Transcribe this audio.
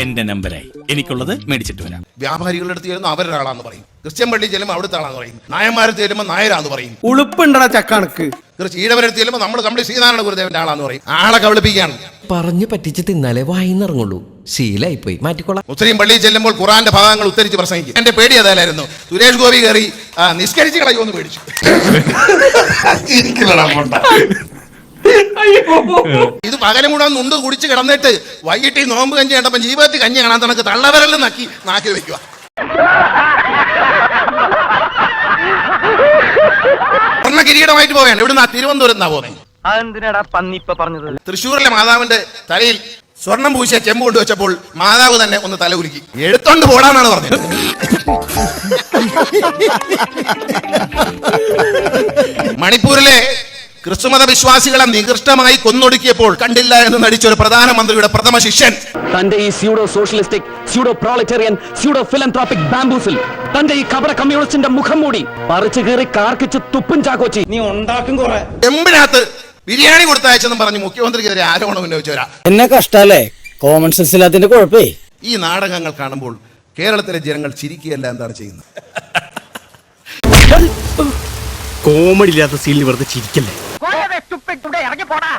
എന്റെ നമ്പരായി. എനിക്കുള്ളത് മേടിച്ചിട്ട് വരാം. വ്യാപാരികളുടെ അടുത്ത് ചേരുന്ന അവരൊരാളാന്ന് പറയും. ക്രിസ്ത്യൻ പള്ളി ചെല്ലുമ്പോൾ അവിടുത്തെ ആളാന്ന് പറയും. നായന്മാരെ ചെല്ലുമ്പോൾ നായരാന്ന് പറയും. ഉളുപ്പുണ്ടടാ ചക്കണക്ക്. ഈഴവരടുത്ത് ചെല്ലുമ്പോൾ നമ്മൾ കമ്പിളി ശ്രീനാരായണ ഗുരുദേവന്റെ ആളാന്ന് പറയും. ആളെ കബളിപ്പിക്കുകയാണ്. പറഞ്ഞു പറ്റിച്ച് തിന്നാലേ വായിന്നിറങ്ങുള്ളൂ. ശീലായി പോയി മാറ്റിക്കോളാം. മുസ്ലിം പള്ളിയിൽ ചെല്ലുമ്പോൾ ഖുറാന്റെ ഭാഗങ്ങൾ ഉത്തരിച്ച് പ്രസംഗിക്കും. എന്റെ പേടി അതല്ലായിരുന്നു സുരേഷ് ഗോപി കയറി ആ, നിസ്കരിച്ച് കളയുമെന്ന് പേടിച്ചു. ഇത് പകലും കൂടെ നുണ്ട് കുടിച്ച് കിടന്നിട്ട് വൈകിട്ട് ഈ നോമ്പ് കഞ്ഞി കണ്ടപ്പോ ജീവിതത്തിൽ കഞ്ഞി കാണാൻ തനക്ക് തള്ളവരെല്ലാം നക്കി നാക്കി വെക്കുക. സ്വർണ കിരീടമായിട്ട് പോവുകയാണ്. ഇവിടുന്ന് തിരുവനന്തപുരം എന്നാ പോകുന്നത് അതെന്തിനാടാ പന്നി ഇപ്പൊ പറഞ്ഞത്? തൃശ്ശൂരിലെ മാതാവിന്റെ തലയിൽ സ്വർണം പൂശിയ ചെമ്പ് കൊണ്ടുവച്ചപ്പോൾ മാതാവ് തന്നെ ഒന്ന് തല ഉരുക്കി എടുത്തോണ്ട് പോടാന്നാണ് പറഞ്ഞത്. മണിപ്പൂരിലെ ക്രിസ്തുമത വിശ്വാസികളെ നികൃഷ്ടമായി കൊന്നൊടുക്കിയപ്പോൾ കണ്ടില്ല എന്ന് നടിച്ച ഒരു പ്രധാനമന്ത്രിയുടെ പ്രഥമ ശിഷ്യൻ. തന്റെ ഈ pseudo socialistic pseudo proletarian pseudo philanthropic ബാംബൂസിൽ തന്റെ ഈ കപട കമ്മ്യൂണിസ്റ്റിന്റെ മുഖം മൂടി പറിച്ചു കീറി കാർക്കിച്ച് തുപ്പും ചാക്കോച്ചി. നീ ഉണ്ടാക്കും കുറെ. എമ്പിനകത്ത് ബിരിയാണി കൊടുത്തയച്ചെന്നും പറഞ്ഞു മുഖ്യമന്ത്രിക്കെതിരെ ആരോപണം ഉന്നയിച്ചവരാ. എന്നെ കഷ്ടല്ലേ? Common sense ഇല്ലാത്തതിന്റെ കുഴപ്പേ. ഈ നാടകങ്ങൾ കാണുമ്പോൾ കേരളത്തിലെ ജനങ്ങൾ ചിരിക്കുകയല്ല എന്താണ് ചെയ്യുന്നത്? കോമഡി ഇല്ലാത്ത സീനിൽ വെറുതെ ചിരിക്കല്ലേ? குப்பை கூட இறங்கி போடா.